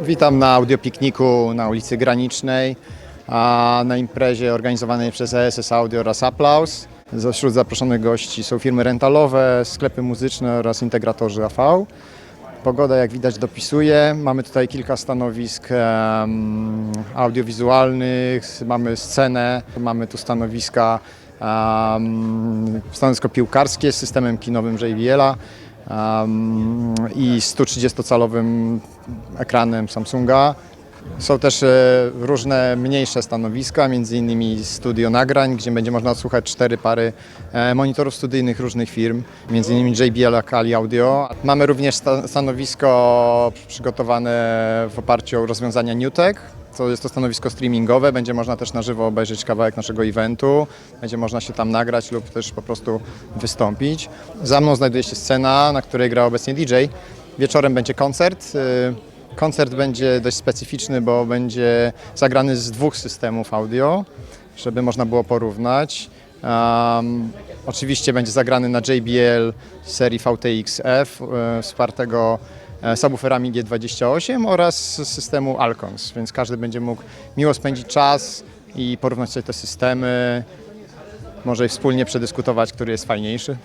Witam na audiopikniku na ulicy Granicznej, a na imprezie organizowanej przez ESS Audio oraz Applaus. Wśród zaproszonych gości są firmy rentalowe, sklepy muzyczne oraz integratorzy AV. Pogoda, jak widać, dopisuje. Mamy tutaj kilka stanowisk em, audiowizualnych, mamy scenę, mamy tu stanowiska, em, stanowisko piłkarskie z systemem kinowym JBL-a em, i 130-calowym ekranem Samsunga. Są też e, różne mniejsze stanowiska, między innymi studio nagrań, gdzie będzie można odsłuchać cztery pary e, monitorów studyjnych różnych firm, między innymi JBL, Akali Audio. Mamy również sta- stanowisko przygotowane w oparciu o rozwiązania NewTek. To jest to stanowisko streamingowe, będzie można też na żywo obejrzeć kawałek naszego eventu, będzie można się tam nagrać lub też po prostu wystąpić. Za mną znajduje się scena, na której gra obecnie DJ. Wieczorem będzie koncert. y, Koncert będzie dość specyficzny, bo będzie zagrany z dwóch systemów audio, żeby można było porównać. Um, oczywiście będzie zagrany na JBL serii VTX-F e, wspartego subwooferami G28 oraz systemu Alcons, więc każdy będzie mógł miło spędzić czas i porównać sobie te systemy, może wspólnie przedyskutować, który jest fajniejszy.